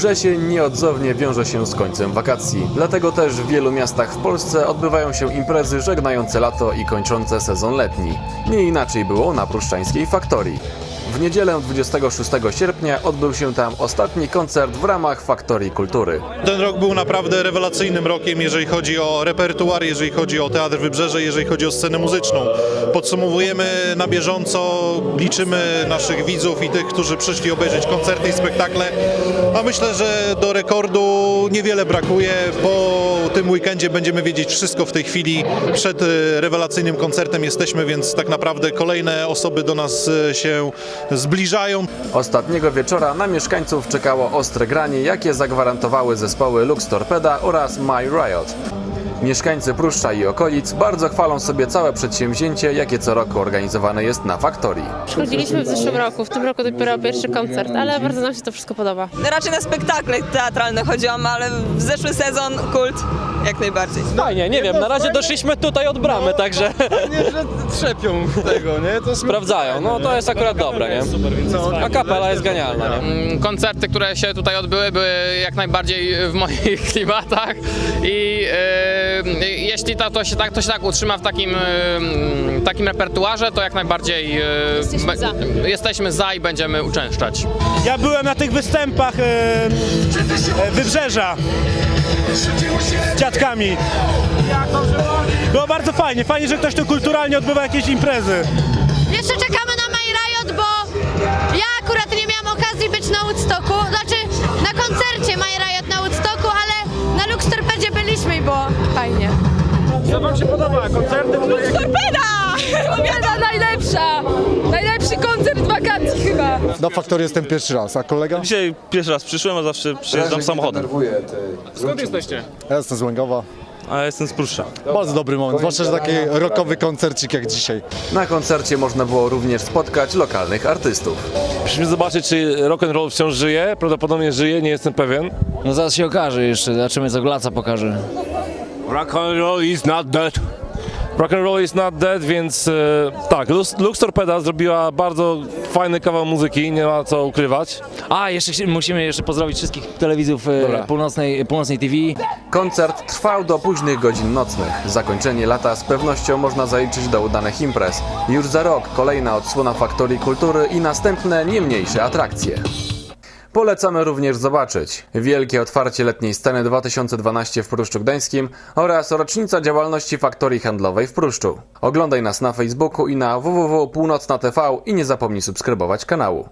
Wrzesień nieodzownie wiąże się z końcem wakacji. Dlatego też w wielu miastach w Polsce odbywają się imprezy żegnające lato i kończące sezon letni. Nie inaczej było na pruszczańskiej faktorii. W niedzielę 26 sierpnia odbył się tam ostatni koncert w ramach Faktorii Kultury. Ten rok był naprawdę rewelacyjnym rokiem, jeżeli chodzi o repertuar, jeżeli chodzi o Teatr Wybrzeże, jeżeli chodzi o scenę muzyczną. Podsumowujemy na bieżąco, liczymy naszych widzów i tych, którzy przyszli obejrzeć koncerty i spektakle, a myślę, że do rekordu niewiele brakuje. Po tym weekendzie będziemy wiedzieć wszystko w tej chwili. Przed rewelacyjnym koncertem jesteśmy, więc tak naprawdę kolejne osoby do nas się zbliżają. Ostatniego wieczora na mieszkańców czekało ostre granie, jakie zagwarantowały zespoły Lux Torpeda oraz My Riot. Mieszkańcy Pruszcza i okolic bardzo chwalą sobie całe przedsięwzięcie, jakie co roku organizowane jest na faktorii. Chodziliśmy w zeszłym roku, w tym roku dopiero pierwszy koncert, ale bardzo nam się to wszystko podoba. Raczej na spektakle teatralne chodziłam, ale w zeszły sezon kult jak najbardziej. Fajnie, nie wiem, na razie doszliśmy tutaj od bramy, także Nie, że trzepią tego, nie? To sprawdzają. No to jest akurat dobre, nie? A kapela jest genialna, nie? Mm, koncerty, które się tutaj odbyły, były jak najbardziej w moich klimatach i e, jeśli to, to, się tak, to się tak utrzyma w takim, e, takim repertuarze, to jak najbardziej e, Jesteśmy za. jesteśmy za i będziemy uczęszczać. Ja byłem na tych występach e, e, Wybrzeża z dziadkami. Było bardzo fajnie, fajnie, że ktoś tu kulturalnie odbywa jakieś imprezy. Jeszcze czekamy na My Riot, bo ja akurat nie miałam okazji być na Woodstocku, Co wam się podoba? Koncerty? Torpeda! Torpeda najlepsza! Najlepszy koncert wakacji chyba! Na faktorii jestem pierwszy raz, a kolega? Dzisiaj pierwszy raz przyszłem, a zawsze przyjeżdżam samochodem. Skąd jesteście? Ja jestem z Łęgowa. A ja jestem z Pruszcza. Bardzo dobry moment, zwłaszcza, że taki rockowy koncercik jak dzisiaj. Na koncercie można było również spotkać lokalnych artystów. Musimy zobaczyć, czy rock and roll wciąż żyje. Prawdopodobnie żyje, nie jestem pewien. No zaraz się okaże jeszcze, zobaczymy co Glaca pokaże. Rock and roll is not dead. Rock and roll is not dead, więc e, tak, Lux, Lux Torpeda zrobiła bardzo fajny kawał muzyki, nie ma co ukrywać. A, jeszcze musimy jeszcze pozdrowić wszystkich telewizów e, Dobra. północnej, północnej TV. Koncert trwał do późnych godzin nocnych. Zakończenie lata z pewnością można zaliczyć do udanych imprez. Już za rok kolejna odsłona Faktorii Kultury i następne nie mniejsze atrakcje. Polecamy również zobaczyć wielkie otwarcie letniej sceny 2012 w Pruszczu Gdańskim oraz rocznica działalności Faktorii Handlowej w Pruszczu. Oglądaj nas na Facebooku i na www.północna.tv i nie zapomnij subskrybować kanału.